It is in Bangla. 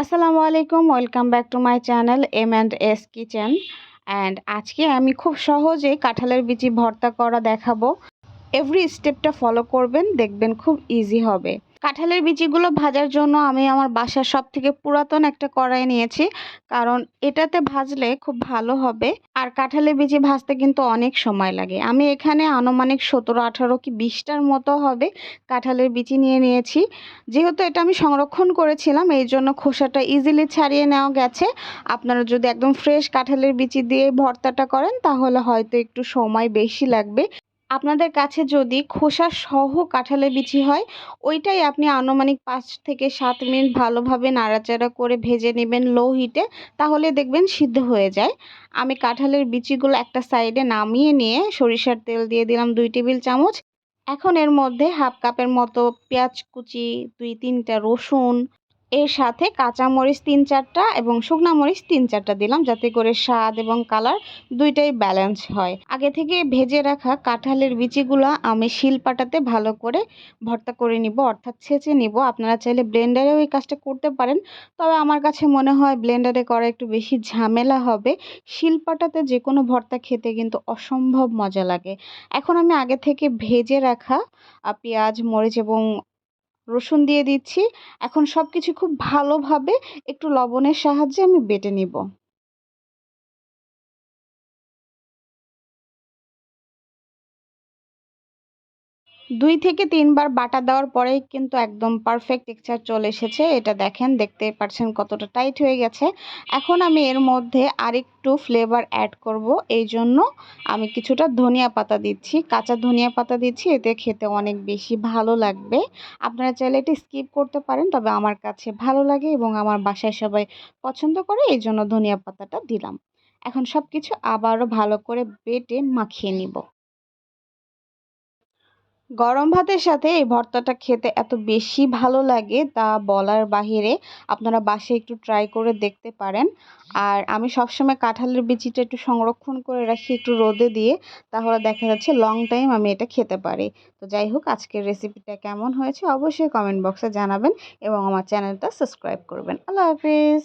আসসালামু আলাইকুম, welcome back to my channel M and S kitchen. And আজকে আমি খুব সহজে কাঁঠালের বিচি ভর্তা করা দেখাবো। এভরি স্টেপটা ফলো করবেন, দেখবেন খুব ইজি হবে। কাঁঠালের বিচিগুলো ভাজার জন্য আমি আমার বাসার সব থেকে পুরাতন একটা কড়াই নিয়েছি। কারণ এটাতে ভাজলে খুব ভালো হবে। আর কাঁঠালের বিচি ভাজতে কিন্তু অনেক সময় লাগে। আমি এখানে আনুমানিক সতেরো, আঠারো কি বিশটার মতো হবে কাঁঠালের বিচি নিয়ে নিয়েছি। যেহেতু এটা আমি সংরক্ষণ করেছিলাম, এই জন্য খোসাটা ইজিলি ছাড়িয়ে নেওয়া গেছে। আপনারা যদি একদম ফ্রেশ কাঁঠালের বিচি দিয়ে ভর্তাটা করেন, তাহলে হয়তো একটু সময় বেশি লাগবে। আপনাদের কাছে যদি খোসা সহ কাঁঠালের বিচি হয়, ওইটাই আপনি আনুমানিক পাঁচ থেকে সাত মিনিট ভালোভাবে নাড়াচাড়া করে ভেজে নেবেন লো হিটে তাহলে দেখবেন সিদ্ধ হয়ে যায়। আমি কাঁঠালের বিচিগুলো একটা সাইডে নামিয়ে নিয়ে সরিষার তেল দিয়ে দিলাম দুই টেবিল চামচ। এখন এর মধ্যে হাফ কাপের মতো পেঁয়াজ কুচি, দুই তিনটা রসুন এর সাথে কাঁচামরিচ তিন চারটা এবং শুকনো মরিচ তিন চারটা দিলাম যাতে করে স্বাদ এবং কালার দুইটাই ব্যালেন্স হয়। আগে থেকে ভেজে রাখা কাঁঠালের বিচিগুলো আমি শিলপাটাতে ভালো করে ভর্তা করে নিব, অর্থাৎ ছেঁচে নিব। আপনারা চাইলে ব্লেন্ডারেও এই কাজটা করতে পারেন, তবে আমার কাছে মনে হয় ব্লেন্ডারে করা একটু বেশি ঝামেলা হবে। শিলপাটাতে যে কোনো ভর্তা খেতে কিন্তু অসম্ভব মজা লাগে। এখন আমি আগে থেকে ভেজে রাখা পেঁয়াজ, মরিচ এবং রসুন দিয়ে দিচ্ছি। এখন সব কিছু খুব ভালোভাবে একটু লবণের সাহায্যে আমি বেটে নিব। দুই থেকে তিনবার বাটা দেওয়ার পরেই কিন্তু একদম পারফেক্ট টেক্সচার চলে এসেছে। এটা দেখেন দেখতে পাচ্ছেন কতটা টাইট হয়ে গেছে। এখন আমি এর মধ্যে আরেকটু ফ্লেভার অ্যাড করব। এই জন্য আমি কিছুটা ধনিয়া পাতা দিচ্ছি। কাঁচা ধনিয়া পাতা দিচ্ছি, এতে খেতে অনেক বেশি ভালো লাগবে। আপনারা চাইলে এটি স্কিপ করতে পারেন, তবে আমার কাছে ভালো লাগে এবং আমার বাসায় সবাই পছন্দ করে, এই জন্য ধনিয়া পাতাটা দিলাম। এখন সব কিছু আবারও ভালো করে বেটে মাখিয়ে নিব। গরম ভাতের সাথে এই ভর্তাটা খেতে এত বেশি ভালো লাগে তা বলার বাহিরে আপনারা বাসায় একটু ট্রাই করে দেখতে পারেন। আর আমি সবসময় কাঁঠালের বিচিটা একটু সংরক্ষণ করে রাখি একটু রোদে দিয়ে, তাহলে দেখা যাচ্ছে লং টাইম আমি এটা খেতে পারি। তো যাই হোক, আজকের রেসিপিটা কেমন হয়েছে অবশ্যই কমেন্ট বক্সে জানাবেন এবং আমার চ্যানেলটা সাবস্ক্রাইব করবেন। আল্লাহ হাফিজ!